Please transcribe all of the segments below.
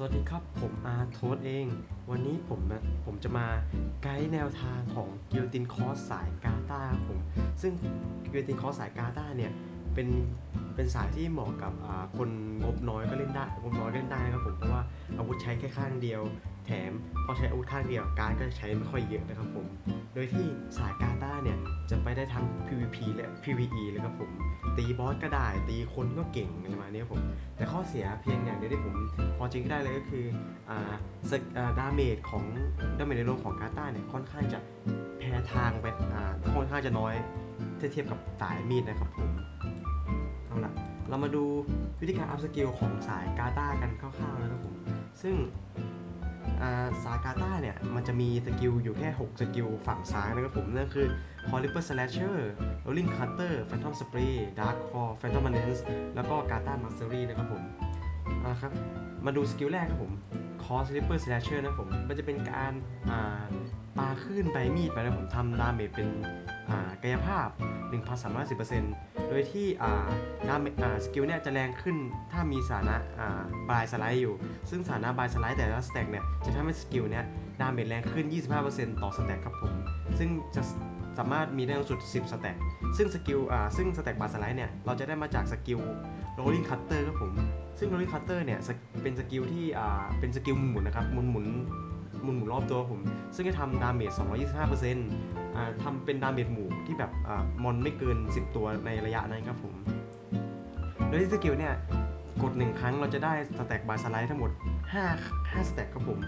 สวัสดีครับ ผมอาร์โทสเอง วันนี้ผมนะผมจะมาไกด์แนวทางของกิลตินคอสสายกาตาครับผม ซึ่งกิลตินคอสสายกาตาเนี่ย เป็นเป็นสายที่เหมาะกับคนงบน้อยก็เล่นได้งบน้อยก็เล่นได้นะครับผม เพราะว่าอาวุธใช้แค่ข้างเดียว แถมพอใช้อาวุธข้างเดียวการก็ใช้ไม่ค่อยเยอะนะครับผม ดยที่สายกาตาเนี่ยจะไปได้ทั้ง PVP และ PVE เลยครับผม ตีบอสก็ได้ ตีคนก็เก่งอะไรประมาณนี้ครับผม แต่ข้อเสียเพียงอย่างเดียวที่ผมพอจริงได้เลยก็คืออ่าสกอ่าดาเมจของดาเมจในโลกของกาตาเนี่ยค่อนข้างจะแพ้ทางไปอ่าค่อนข้างจะน้อยเทียบกับสายมีดนะครับผมเอาล่ะเรามาดูวิธีการอัพสกิลของสายกาตากันคร่าวๆนะครับผม ซึ่ง อาสากาต้าเนี่ย มันจะมีสกิลอยู่แค่ 6 สกิลฝั่งซ้ายนะครับผมนั่นคือ c o l l i p e r Slasher Rolling Cutter Phantom Spray Dark Claw Phantom Menace แล้วก็ Gata Mastery นะครับผมเอาละครับมาดูสกิลแรกครับผม c o s l i p p e r Slasher นะครับผม มันจะเป็นการอ่าปาขึ้นไปมีดไปนะผมทำดาเมจเป็นอ่ากายภาพ 1,310%โดยที่อ่าดาเมจสกิลเนี่ยจะแรงขึ้นถ้ามีสถานะาบายสไลด์อยู่ ซึ่งสถานะบายสไลด์แต่ละสแต็กเนี่ยจะทำให้สกิลเนี่ยดาเมจแรงขึ้น 25%ต่อสแต็กครับผม ซึ่งจะสามารถมีได้สูงสุด 10 สแต็ก ซึ่งสกิลอ่าซึ่งสแต็กบาสไลด์เนี่ย เราจะได้มาจากสกิล rolling cutter ครับผม ซึ่ง rolling cutter เนี่ย เป็นสกิลที่อ่าเป็นสกิลหมุนนะครับ หมุนหมุนหมุนหมุนรอบตัวผม ซึ่งจะทำดาเมจ 225% ทำเป็นดาเมจหมู่ที่แบบอมอนไม่เกิน 10 ตัวในระยะนั้นครับผม โดยที่สกิลเนี่ย กด 1 ครั้งเราจะได้สแต็กบาสไลด์ทั้งหมด 5 5สแต็กครับผม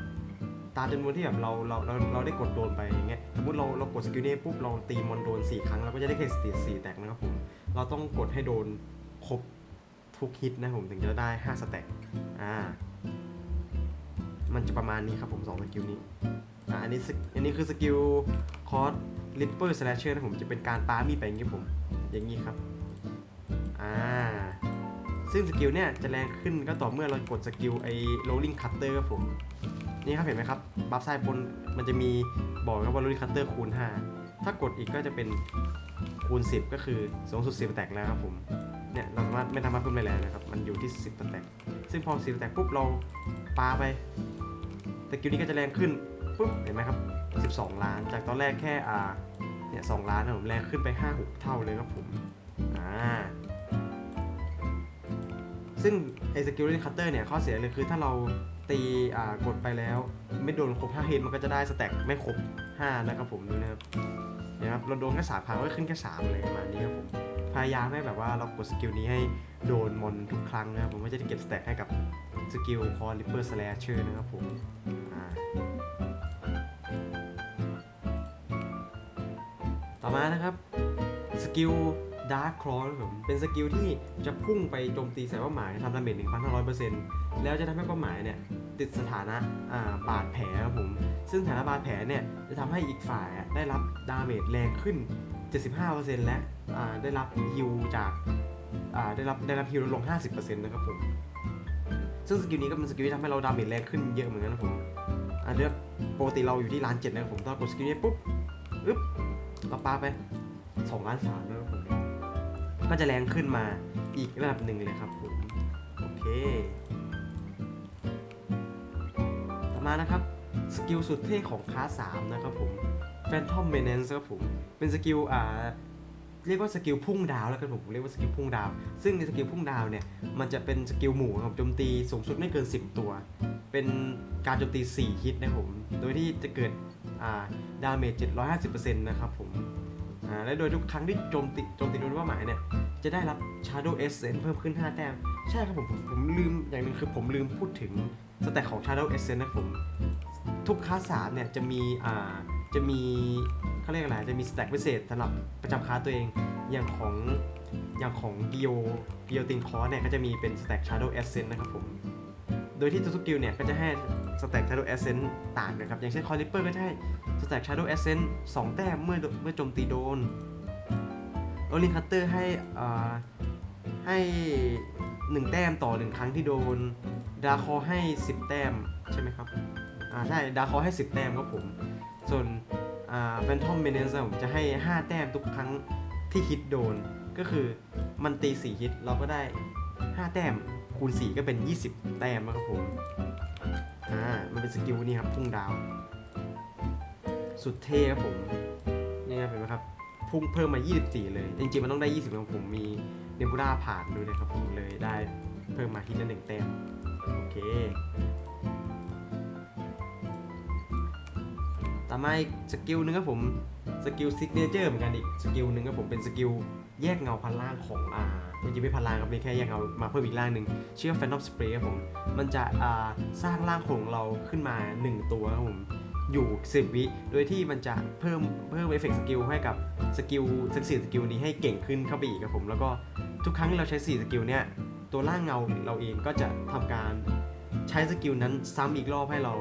ตามจำนวนที่แบบเราเราเราเราได้กดโดนไปอย่างเงี้ยสมมติเราเรากดสกิลนี้ปุ๊บเราตีมอนโดน 4 ครั้งเราก็จะได้แค่สี่สี่แตกนะครับผม เราต้องกดให้โดนครบทุกฮิตนะผมถึงจะได้ 5 สแต็กอ่ามันจะประมาณนี้ครับผม2สกิลนี้อ่าอันนี้สกอันนี้คือสกิล คอร์สลิปเปอร์สแลชเชอร์นะผมจะเป็นการปามีดไปอย่างงี้ผม อย่างงี้ครับ อ่า ซึ่งสกิลเนี่ยจะแรงขึ้นก็ต่อเมื่อเรากดสกิลไอ้ rolling cutter ครับผม นี่ครับเห็นไหมครับ บัฟซ้ายบนมันจะมีบอกครับว่า rolling cutter คูณ 5 ถ้ากดอีกก็จะเป็นคูณ 10 ก็คือสูงสุด10แตกแล้วครับผมเนี่ยเราสามารถไม่ทำมาเพิ่มได้แล้วนะครับ มันอยู่ที่ 10แตก ซึ่งพอ 10แตกปุ๊บเราปาไปสกิลนี้ก็จะแรงขึ้นปุ๊บเห็นไหมครับ 12 ล้าน จากตอนแรกแค่อ่าเนี่ย2ล้านนะผมแรงขึ้นไป 5-6 เท่าเลยครับผมอ่าซึ่งไอ้สกิลเลนคัตเตอร์เนี่ยข้อเสียเลยคือถ้าเราตีอ่ากดไปแล้ว ไม่โดนครบ5เฮดมันก็จะได้สแต็กไม่ครบ5นะครับผมดูนะครับเนี่ยครับเราโดนแค่สามครั้งก็ขึ้นแค่3เลยประมาณนี้ครับผมพยายามให้แบบว่าเรากดสกิลนี้ให้โดนมอนทุกครั้งนะครับผมไม่จะได้เก็บสแต็กให้กับสกิลคอร์ลิปเปอร์สแลชเชอร์นะครับผมอ่า ต่อมานะครับสกิลดาร์คคลอครับผมเป็นสกิลที่จะพุ่งไปโจมตีใส่เป้าหมายทำดาเมจ1,500%แล้วจะทำให้เป้าหมายเนี่ยติดสถานะาบาดแผลครับผม ซึ่งสถานะบาดแผลเนี่ยจะทำให้อีกฝ่ายได้รับดาเมจแรงขึ้น 75%และอ่าได้รับฮิลจากาได้รับได้รับฮิลลดลง 50%นะครับผม ซึ่งสกิลนี้ก็เป็นสกิลที่ทำให้เราดาเมจแรงขึ้นเยอะเหมือนกันนะผมอ่าเดี๋ยปกติเราอยู่ที่ล้านเจ็ดนะครับผมถ้ากดสกิลนี้ปุ๊บอึ๊บ เราปาไป2ล้านสามนะครับผมก็จะแรงขึ้นมาอีกระดับหนึ่งเลยครับผมโอเค ต่อมานะครับสกิลสุดเท่ของคลาส3นะครับผม Phantom Menace ครับผม เป็นสกิลอ่าเรียกว่าสกิลพุ่งดาวแล้วกันผมเรียกว่าสกิลพุ่งดาว ซึ่งในสกิลพุ่งดาวเนี่ยมันจะเป็นสกิลหมู่ครับโจมตีสูงสุดไม่เกิน 10 ตัว เป็นการโจมตี 4 ฮิตนะผม โดยที่จะเกิด ดาเมจ 750%นะครับผมและโดยทุกครั้งที่โจมตีโจมตีโดนเป้าหมายเนี่ย จะได้รับ Shadow Essence เพิ่มขึ้น 5 แต้ม ใช่ครับผม ผมผมลืมอย่างหนึงคือผมลืมพูดถึงสแต็กของ Shadow Essence นะครับผม ทุกคลาสสามเนี่ยจะมีอ่าจะมีเขาเรียกอะไร จะมีสแต็กพิเศษสำหรับประจำคลาสตัวเอง อย่างของอย่างของกิโอกิโอตินคอร์เนี่ยก็จะมีเป็นสแต็ก Shadow Essence นะครับผม โดยที่ทุกๆกิลเนี่ยก็จะให้สแต็ก Shadow Essence ต่างกันครับ อย่างเช่น c o l l i p e r ก็จะให้สแต็ก Shadow Essence 2แต้มเมื่อเมื่อโจมตีโดนโอลินคัตเตอร์ให้อ่าให้ 1 แต้มต่อ 1 ครั้งที่โดนดาคอให้ 10 แต้ม ใช่ไหมครับ อ่า ใช่ ดาคอให้ 10 แต้มครับผม ส่วนอ่าแฟนทอมเมเนสผมจะให้ 5 แต้มทุกครั้งที่ฮิตโดน ก็คือมันตี 4 ฮิตเราก็ได้ 5 แต้ม คูณ 4 ก็เป็น 20 แต้มครับผม อ่า มันเป็นสกิลนี่ครับพุ่งดาว สุดเท่ครับผม นี่ครับเห็นไหมครับ พุ่งเพิ่มมา 24 เลย จริงๆ มันต้องได้ 20ของผมมีเนบูล่าผ่านด้วยนะครับผมเลยได้เพิ่มมาทีละหนึ่งแต้ม โอเค ต่อมาอีกสกิลหนึ่งครับผม สกิลซิกเนเจอร์เหมือนกันอีก สกิลหนึ่งครับผมเป็นสกิล แยกเงาพันล่างของอ่าจริงๆไม่พันล่างครับมีแค่แยกเงามาเพิ่มอีกล่างหนึ่งชื่อ Phantom Spray ครับผม มันจะอ่าสร้างร่างของเราขึ้นมา 1 ตัวครับผมอยู่ 10 วิ โดยที่มันจะเพิ่มเพิ่มเอฟเฟกต์สกิลให้กับสกิลสักสี่สกิลนี้ให้เก่งขึ้นเข้าไปอีกครับผม แล้วก็ทุกครั้งที่เราใช้ 4 สกิลเนี่ย ตัวร่างเงาเราเองก็จะทำการใช้สกิลนั้นซ้ำอีกรอบให้เรา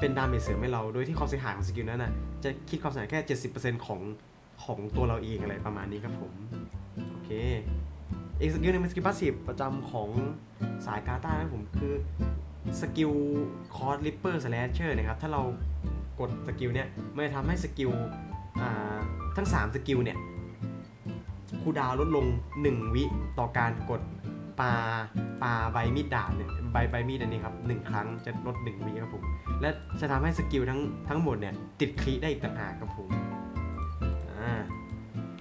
เป็นดาเมจเสริมให้เรา โดยที่ความเสียหายของสกิลนั้นน่ะจะคิดความเสียหายแค่ 70%ของ ของตัวเราเองอะไรประมาณนี้ครับผม โอเคอีกสกิลหนึงเป็นสกิลพาสซีฟประจำของสายกาตานะครับผมคือสกิลคอร์สลิปเปอร์สแลชเชอร์นะครับ ถ้าเรากดสกิลเนี่ยมันจะทำให้สกิลทั้ง 3 สกิลเนี่ยคูดาวลดลง 1 วิต่อการกดปาปาใบมีดดาบเนี่ยใบใบมีดอันนี้ครับหนึ่งครั้งจะลด 1 วิครับผม และจะทำให้สกิลทั้งทั้งหมดเนี่ยติดคลีได้อีกต่างหากครับผม อ่า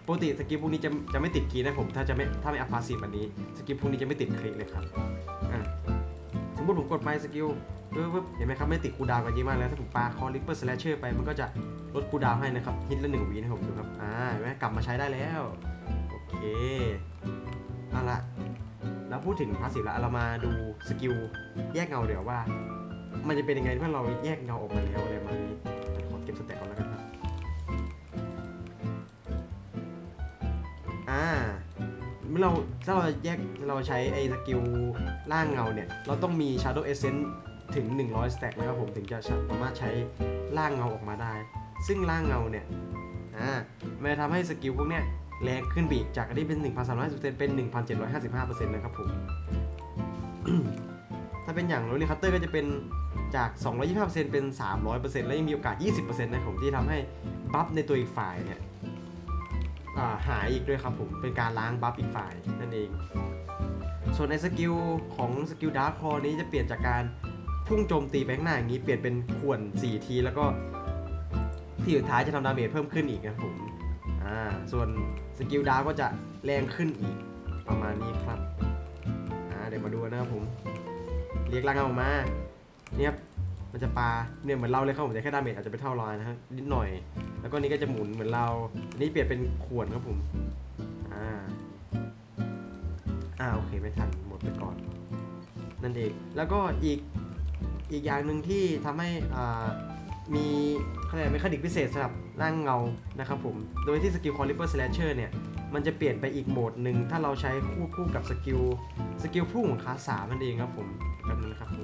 ปกติสกิลพวกนี้จะจะไม่ติดคีนะผมถ้าจะไม่ถ้าไม่อัพพาสซีฟอันนี้สกิลพวกนี้จะไม่ติดคลิกเลยครับอะสมมติผมกดไปสกิลปึ๊บปึ๊บเห็นไหมครับไม่ติดคูดาวกันเยอะมากแล้วถ้าผมปาคอริปเปอร์สแลชเชอร์ไปมันก็จะลดคูดาวให้นะครับฮิตละหนึ่งวินะผมดูครับอ่าเห็นไหมกลับมาใช้ได้แล้วโอเคเอาละเราพูดถึงพาสซีฟแล้วเรามาดูสกิลแยกเงาเดี๋ยวว่า มันจะเป็นยังไงเมื่อเราแยกเงาออกมาแล้วอะไรมาดีขอเก็บสแต็กก่อนแล้วกัน อ่าเมื่อเราถ้าเราแยกเราใช้ไอ้สกิลล่างเงาเนี่ย เราต้องมี Shadow Essence ถึง 100สแต็กนะครับผมถึงจะสามารถใช้ล่างเงาออกมาได้ ซึ่งล่างเงาเนี่ยอ่ามันจะทำให้สกิลพวกเนี้ยแรงขึ้นไปอีกจากอันนี้เป็น 1,350%เป็น 1,755%นะครับผม ถ้าเป็นอย่างโรลลี่คัตเตอร์ก็จะเป็นจาก 225%เป็น 300%และยังมีโอกาส 20%นะครับผมที่ทำให้บัฟในตัวอีกฝ่ายเนี่ย หายอีกด้วยครับผม เป็นการล้างบัฟอีกฝ่ายนั่นเอง ส่วนในสกิลของสกิลดาร์คคอนี้จะเปลี่ยนจากการพุ่งโจมตีไปข้างหน้าอย่างนี้เปลี่ยนเป็นข่วน 4 ทีแล้วก็ที่สุดท้ายจะทำดาเมจเพิ่มขึ้นอีกนะครับผมอ่าส่วนสกิลดาร์ก็จะแรงขึ้นอีกประมาณนี้ครับอ่าเดี๋ยวมาดูนะครับผม เรียกร่างออกมาเนี่ยมันจะปาเนี่ยเหมือนเราเลยครับผมแต่แค่ดาเมจอาจจะไม่เท่ารอยนะฮะนิดหน่อย แล้วก็นี้ก็จะหมุนเหมือนเราอันนี้เปลี่ยนเป็นขวดครับผม อ่า อ่าโอเคไม่ทันหมดไปก่อน นั่นเอง แล้วก็อีกอีกอย่างหนึ่งที่ทำให้อ่ามีเขาเรียกเมคานิกพิเศษสำหรับร่างเงานะครับผม โดยที่สกิลคอ l ิเปอร์สแลชเชอร์เนี่ย มันจะเปลี่ยนไปอีกโหมดหนึ่ง ถ้าเราใช้คู่คู่กับสกิลสกิลพุ่งของคาสามนั่นเองครับผมแบบนั้นครับ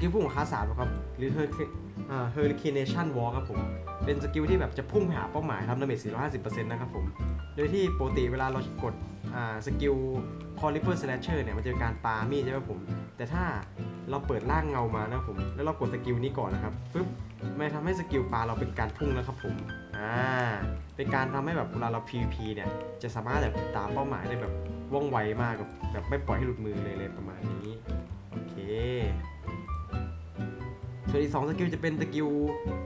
กิลพุ่งของคลาสสามนะครับหรือ Hurricane อ่า Hurricanation Wall ครับผมเป็นสกิลที่แบบจะพุ่งไปหาเป้าหมายทำดาเมจ450%นะครับผม โดยที่ปกติเวลาเรากดสกิล c o l l i p e r Slasher เนี่ยมันจะเป็นการปามีดใช่ไหมผม แต่ถ้าเราเปิดร่างเงามานะครับผม แล้วเรากดสกิลนี้ก่อนนะครับปึ๊บมันทำให้สกิลปาเราเป็นการพุ่งนะครับผม อ่า เป็นการทำให้แบบเวลาเรา PVP เนี่ย จะสามารถแบบตามเป้าหมายได้แบบว่องไวมากแบบแบบไม่ปล่อยให้หลุดมือเลยเลยประมาณนี้ โอเค ส่วนอีกสองสกิลจะเป็นสกิล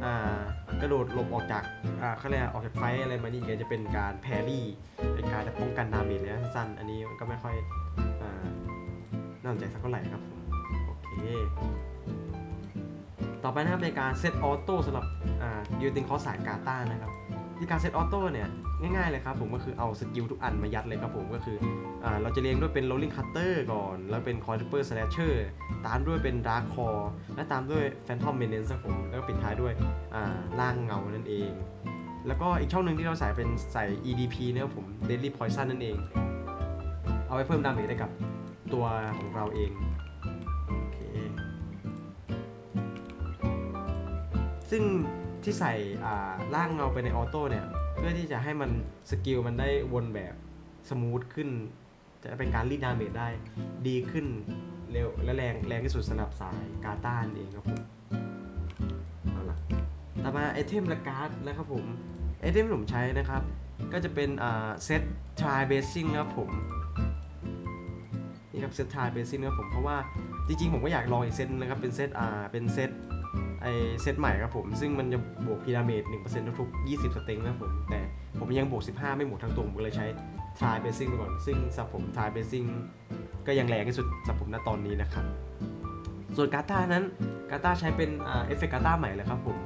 อ่ากระโดดหลบออกจากอ่าเขาเรียกอะไรออกจากไฟอะไรมานี่ก็จะเป็นการแพรี่เป็นการป้องกันดาเมจระยะสั้นอันนี้มันก็ไม่ค่อยอ่าน่าสนใจสักเท่าไหร่ครับโอเคต่อไปนะครับในการเซตออโต้สำหรับอ่ายูติงคอสายกาต้านะครับ การเซตออโต้เนี่ยง่ายๆเลยครับผมก็คือเอาสกิลทุกอันมายัดเลยครับผมก็คืออเราจะเรียงด้วยเป็น rolling cutter ก่อน แล้วเป็น caliper slasher ตามด้วยเป็น dark core และตามด้วย phantom menace ครับผมแล้วก็ปิดท้ายด้วยอ่าล่างเงานั่นเอง แล้วก็อีกช่องหนึ่งที่เราใส่เป็นใส่ EDP นะครับผม Deadly Poison นั่นเอง เอาไว้เพิ่มดาเมจให้กับตัวของเราเองโอเคซึ่ง ที่ใส่อ่างเงาไปในออโต้เนี่ย เพื่อที่จะให้มันสกิลมันได้วนแบบสมูทขึ้น จะเป็นการรีดดาเมจได้ดีขึ้นเร็วและแรงแรงที่สุดสำหรับสายกาต้านเองครับผมเอาล่ะต่อมาไอเทมและการ์ดนะครับผมไอเทมที่ผมใช้นะครับ ก็จะเป็นเซต try basing นะครับผมนี่ครับเซต try basing นะครับผมเพราะว่าจริงๆผมก็อยากลองอีกเซตนึงนะครับเป็นเซตอ่าเป็นเซต ไอเซตใหม่ครับผม ซึ่งมันจะบวกพีระมิด1%ทุกๆ 20 สเต็งนะผม แต่ผมยังบวก 15 ไม่หมดทั้งตัว ผมก็เลยใช้ try basing ไปก่อน ซึ่งสับผม try basing ก็ยังแรงที่สุดสับผมณตอนนี้นะครับ ส่วนกาตานั้นกาตาใช้เป็นเอฟเฟกต์กาตาใหม่เลยครับผม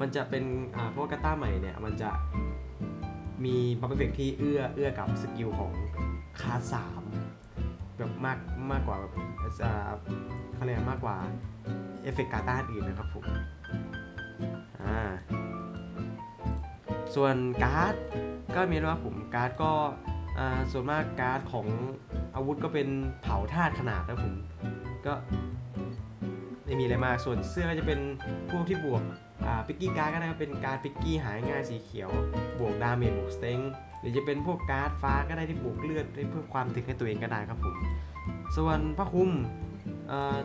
มันจะเป็นเพราะว่ากาตาใหม่เนี่ยมันจะมีบัฟเฟกที่เอื้อเอื้อกับสกิลของคาสามแบบมากมากกว่าแบบเขาเรียกมากกว่า เอฟเฟกต์กาตาอื่นนะครับผมส่วนการ์ดก็มีนะครับผมการ์ดก็ส่วนมากการ์ดของอาวุธก็เป็นเผาธาตุขนาดนะครับผมก็ไม่มีอะไรมากส่วนเสื้อก็จะเป็นพวกที่บวกปิกกี้การ์ดก็ได้ครับเป็นการ์ดปิกกี้หายง่ายสีเขียว บวกดาเมจบวกสเต็งหรือจะเป็นพวกการ์ดฟ้าก็ได้ที่บวกเลือดเพื่อความถึกให้ตัวเองก็ได้ครับผมส่วนพระคุม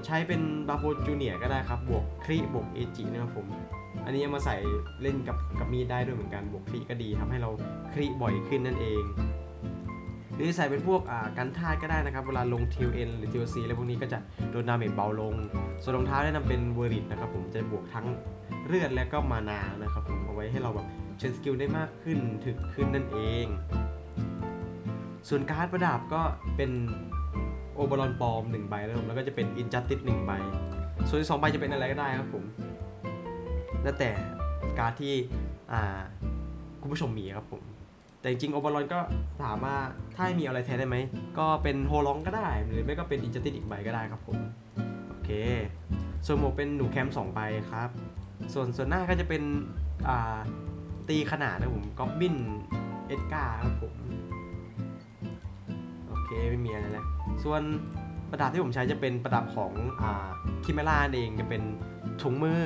ใช้เป็นบาโฟจูเนียก็ได้ครับ บวกครีบวกเอจินะครับผม อันนี้มาใส่เล่นกับกับมีดได้ด้วยเหมือนกัน บวกครีก็ดีทำให้เราครีบ่อยขึ้นนั่นเอง หรือใส่เป็นพวกกันธาก็ได้นะครับ เวลาลง TLN หรือ TLC แล้วพวกนี้ก็จะโดนดาเมจเบาลง ส่วนรองเท้าแนะนำเป็นเวอริตนะครับผมจะบวกทั้งเลือดและก็มานานะครับผมเอาไว้ให้เราแบบเชนสกิลได้มากขึ้นถึกขึ้นนั่นเอง ส่วนการ์ดประดับก็เป็น โอบอลอนปลอม1ใบนะครับผมแล้วก็จะเป็นอินจัสติส1ใบ ส่วนอีกสองใบจะเป็นอะไรก็ได้ครับผมแล้วแต่การ์ดที่อ่าคุณผู้ชมมีครับผม แต่จริงๆโอบอลอนก็ถามว่าถ้ามีอะไรแทนได้ไหม ก็เป็นโฮลองก็ได้ หรือไม่ก็เป็นอินจัสติสอีกใบก็ได้ครับผม โอเค ส่วนหมวกเป็นหนูแคมป์สองใบครับ ส่วนส่วนหน้าก็จะเป็นอ่าตีขนาดนะครับผมก็บินเอ็ดการ์ครับผม โอเค ไม่มีอะไรแล้ว ส่วนประดับที่ผมใช้จะเป็นประดับของอคิเมล่าเองจะเป็นถุงมือ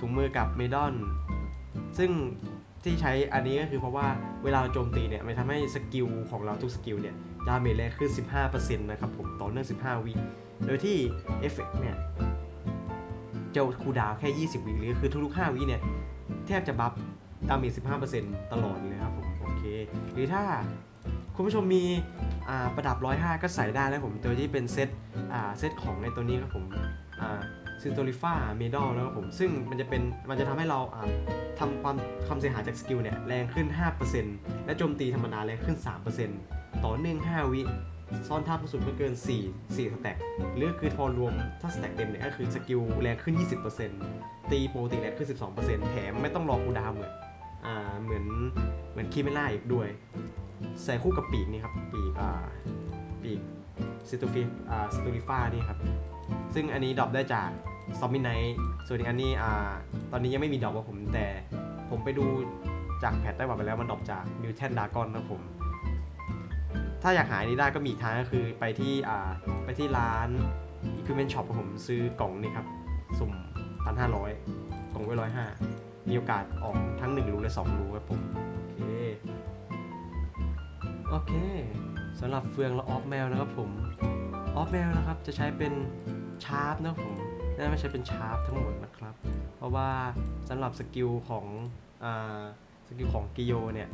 ถุงมือกับเมดอน ซึ่งที่ใช้อันนี้ก็คือเพราะว่าเวลาเราโจมตีเนี่ยมันทำให้สกิลของเราทุกสกิลเนี่ยดาเมจแรงขึ้น 15%นะครับผมต่อเนื่อง 15 วิโดยที่เอฟเฟกเนี่ยจะคูดาวแค่ 20 วิหรือคือทุกๆ 5 วิเนี่ยแทบจะบัฟดาเมจ 15%ตลอดเลยครับผม โอเค หรือถ้าคุณผู้ชมมี ประดับ 105 ก็ใส่ได้นะผมโดยที่เป็นเซตเซตของในตัวนี้ครับผมซินโตริฟ้าเมดอลแล้วครับผม ซึ่งมันจะเป็นมันจะทำให้เราอ่าทำความความเสียหายจากสกิลเนี่ยแรงขึ้น 5%และโจมตีธรรมดาแรงขึ้น 3%ต่อเนื่อง 5 วิซ่อนท่าผู้สุดไม่เกิน 4 4สแต็กหรือคือทอรวมถ้าสแต็กเต็มเนี่ยก็คือสกิลแรงขึ้น 20%ตีโปรตีแรงขึ้น 12%แถมไม่ต้องรอคูดาวเหมือนอเหมือนเหมือนคีเมล่าอีกด้วย ใส่คู่กับปีกนี่ครับปีกอ่าปีกซิตูฟิอ่าซิตูริฟ้านี่ครับซึ่งอันนี้ดรอปได้จากซอมมิไนท์ส่วนอีกอันนี้อ่าตอนนี้ยังไม่มีดรอปว่าผมแต่ผมไปดูจากแพทได้บอกไปแล้วมันดรอปจากมิวแทนดากอนนะผม ถ้าอยากหาอันนี้ได้ก็มีทางก็คือไปที่อ่าไปที่ร้าน Equipment Shop ครับผมซื้อกล่องนี่ครับ สุ่มพันห้าร้อยกล่องไว้ร้อยห้ามีโอกาสออกทั้ง1รูและ2รูครับผม โอเคสำหรับเฟืองและออฟแมวนะครับผมออฟแมวนะครับจะใช้เป็นชาร์ปนะครับผมน่าไม่ใช้เป็นชาร์ปทั้งหมดนะครับ เพราะว่าสำหรับสกิลของอ่าสกิลของกิโยเนี่ย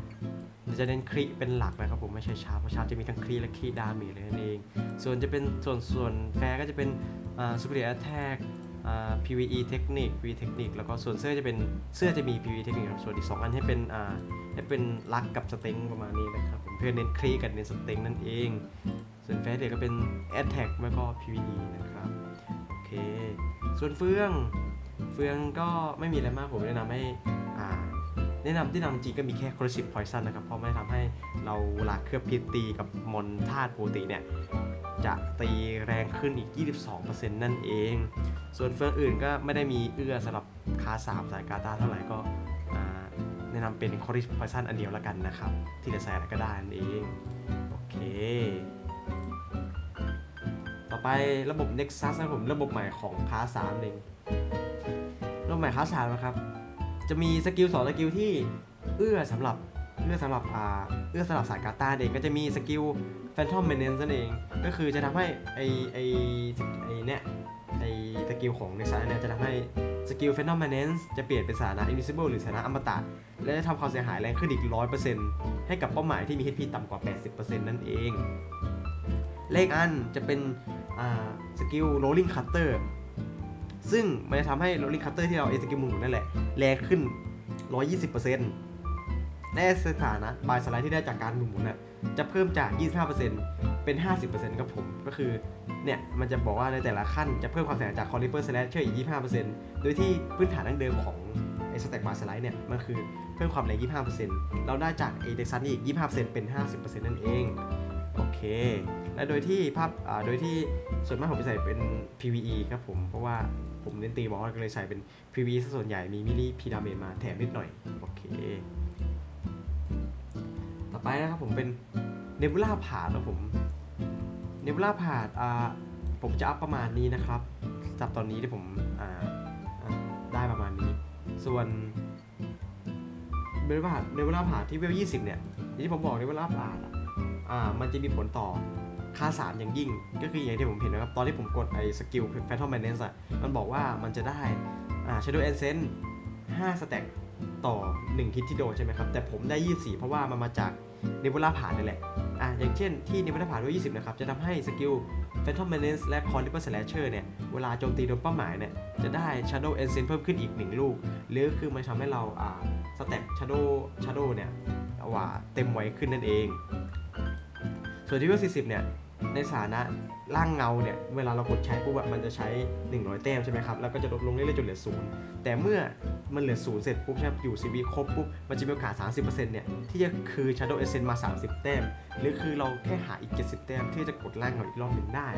จะเน้นครีเป็นหลักนะครับผมไม่ใช่ชาร์ปเพราะชาร์ปจะมีทั้งครีและครีดาเมจเลยนั่นเอง ส่วนจะเป็นส่วนส่วนแฟร์ก็จะเป็นอ่า superior attack อ่า PVE เทคนิค V เทคนิคแล้วก็ส่วนเสื้อจะเป็นเสื้อจะมี PVE เทคนิคครับส่วนอีกสองอันให้เป็นอ่าให้เป็นลักกับสเต็งประมาณนี้นะครับเพื่อเน้นครีกับเน้นสเต็งนั่นเอง ส่วนแฟร์เดียก็เป็น attack แล้วก็ PVE นะครับโอเค ส่วนเฟืองเฟืองก็ไม่มีอะไรมากผมแนะนำให้อ่าแนะนำที่นำจริงก็มีแค่ corrosive poison นะครับ เพราะไม่ทำให้เราเวลาเคลือบพิษตีกับมอนธาตุปกติเนี่ย จะตีแรงขึ้นอีก 22%นั่นเอง ส่วนเฟืองอื่นก็ไม่ได้มีเอื้อสำหรับคาสามสายกาตาเท่าไหร่ก็แนะนำเป็น corrosive poison อันเดียวแล้วกันนะครับ ที่จะใส่อะไรก็ได้นั่นเอง โอเค ต่อไประบบ Nexus นะผมระบบใหม่ของคาสามเองระบบใหม่คาสามนะครับ จะมีสกิลสองสกิลที่เอื้อสำหรับเอื้อสำหรับอ่าเอื้อสำหรับสายกาตาเองก็จะมีสกิล Phantom Menace นั่นเอง ก็คือจะทำให้ไอไอไอเนี่ย สกิลของในสานะเนี่ยจะทำให้สกิล Phenomenance จะเปลี่ยนเป็นสถานะ Invisible หรือสถานะอมตะ และจะทำความเสียหายแรงขึ้นอีก 100%ให้กับเป้าหมายที่มี HP ต่ำกว่า 80%นั่นเอง เลขอันจะเป็นสกิล Rolling Cutter ซึ่งมันจะทำให้ Rolling Cutter ที่เราเอสกิลหมุนนั่นแหละ แรงขึ้น 120%และสถานะบายสไลด์ที่ได้จากการหมุนน่ะจะเพิ่มจาก 25%เป็น 50%ครับผม ก็คือ เนี่ยมันจะบอกว่าในแต่ละขั้นจะเพิ่มความเสียหายจาก Caliper Slasher อีก 25%โดยที่พื้นฐานดั้งเดิมของไอ้ Stack Bar Slide เนี่ยมันคือเพิ่มความแรง 25%เราได้จากไอ้เด็กซันนี่อีก 25%เป็น 50%นั่นเองโอเค และโดยที่ภาพอ่าโดยที่ส่วนมากผมจะใส่เป็น PVE ครับผม เพราะว่าผมเน้นตีบอสก็เลยใส่เป็น PVE ซะส่วนใหญ่มีมิลลิพีดาเมจมาแถมนิดหน่อยโอเค ต่อไปนะครับผมเป็นเนบูล่าผาดครับผม เนบูล่าผาดผมจะอัพประมาณนี้นะครับสำหรับตอนนี้ที่ผมได้ประมาณนี้ ส่วนเนบูล่าผาดเนบูล่าผาดที่เวล20เนี่ยอย่างที่ผมบอกเนบูล่าผาดอ่ามันจะมีผลต่อค่าสารอย่างยิ่ง ก็คืออย่างที่ผมเห็นนะครับ ตอนที่ผมกดไอ้สกิล Phantom Manence อะมันบอกว่ามันจะได้อ่า Shadow Essence 5สแต่อ 1 ฮิตที่โดนใช่ไหมครับ แต่ผมได้ 24 เพราะว่ามันมาจากเนบูล่าผ่านนี่แหละ อะ อย่างเช่นที่เนบูล่าผ่านด้วย 20 นะครับ จะทำให้สกิล Phantom Menace และ c o r r i p e r Slasher เนี่ย เวลาโจมตีโดนเป้าหมายเนี่ย จะได้ Shadow Essence เพิ่มขึ้นอีก 1 ลูก หรือคือมันทำให้เรา อ่าสแต็ก Shadow Shadow เนี่ยว่าเต็มไว้ขึ้นนั่นเอง ส่วนที่เวล40 เนี่ย ในสถานะ ร่างเงาเนี่ยเวลาเรากดใช้ปุ๊บมันจะใช้ 100 แต้มใช่ไหมครับแล้วก็จะลดลงเรื่อยๆจนเหลือศูนย์แต่เมื่อมันเหลือศูนย์เสร็จปุ๊บใช่ไหมอยู่ซีวีครบปุ๊บมันจะมีโอกาส 30%เนี่ยที่จะคือ Shadow Essence มา 30 แต้ม หรือคือเราแค่หาอีก 70 แต้มที่จะกดร่างเงาอีกรอบหนึ่งได้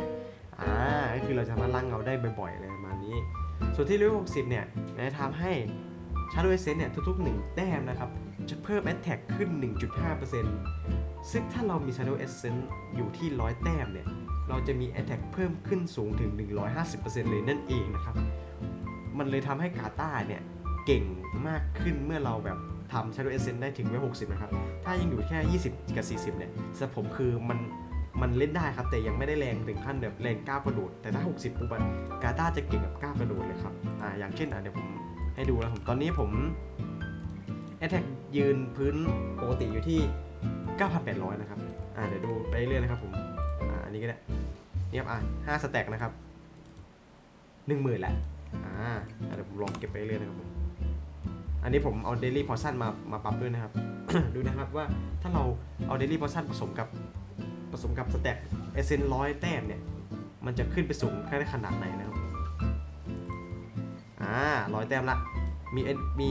อ่าก็คือเราจะสามารถร่างเงาได้บ่อยๆอะไรประมาณนี้ ส่วนที่เลเวล60 เนี่ยจะทำให้ Shadow Essence เนี่ยทุกๆ 1 แต้มนะครับจะเพิ่ม Attack ขึ้น 1.5%ซึ่งถ้าเรามี Shadow Essence อยู่ที่ 100 แต้มเนี่ย เราจะมี Attack เพิ่มขึ้นสูงถึง 150%เลยนั่นเองนะครับ มันเลยทำให้กาตาเนี่ย เก่งมากขึ้นเมื่อเราแบบทำ Shadow Essence ได้ถึงเวล60 นะครับ ถ้ายังอยู่แค่ 20 กับ 40 เนี่ยสผมคือมันมันเล่นได้ครับ แต่ยังไม่ได้แรงถึงขั้นแบบแรงก้าวกระโดด แต่ถ้า 60 ปุ๊บกาตาจะเก่งแบบก้าวกระโดดเลยครับ อ่า อย่างเช่น อะเดี๋ยวผมให้ดูนะผม ตอนนี้ผม Attack ยืนพื้นปกติอยู่ที่ 9,800 นะครับ อ่า เดี๋ยวดูไปเรื่อยนะครับผม อ่า อันนี้ก็ได้ นี่ยครับอะ5สแต็กนะครับ10,000แหละอ่าเดี๋ยวผมลองเก็บไปเรื่อยนะครับผมอันนี้ผมเอาเดลี่พอชั่นมามาปรับด้วยนะครับ ดูนะครับว่าถ้าเราเอาเดลี่พอชั่นผสมกับผสมกับสแต็กเอเซนร้อยแต้มเนี่ยมันจะขึ้นไปสูงแค่ได้ขนาดไหนนะครับอ่าร้อยแต้มละมีเอ็นมี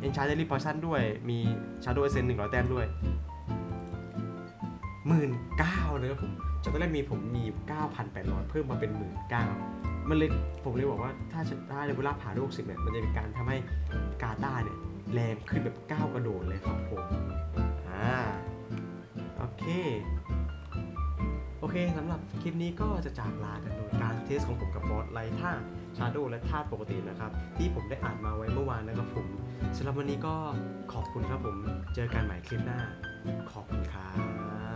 เอนชาร์เดลี่พอชั่นด้วยมีชาร์โดเอเซนหนึ่งร้อยแต้มด้วยหมื่นเก้าเลยครับผม จากตอนแรกมีผมมีเก้าพันแปดร้อยเพิ่มมาเป็นหมื่นเก้ามันเลยผมเลยบอกว่าถ้าถ้าเดบูล่าผ่าโลกสิบเนี่ยมันจะเป็นการทำให้กาตาเนี่ยแรงขึ้นแบบก้าวกระโดดเลยครับผมอ่าโอเคโอเคสำหรับคลิปนี้ก็จะจากลากันโดยการเทสของผมกับบอสไลท่าชาโดและธาตุปกตินะครับ ที่ผมได้อ่านมาไว้เมื่อวานนะครับผมสำหรับวันนี้ก็ขอบคุณครับผม เจอกันใหม่คลิปหน้า ขอบคุณครับ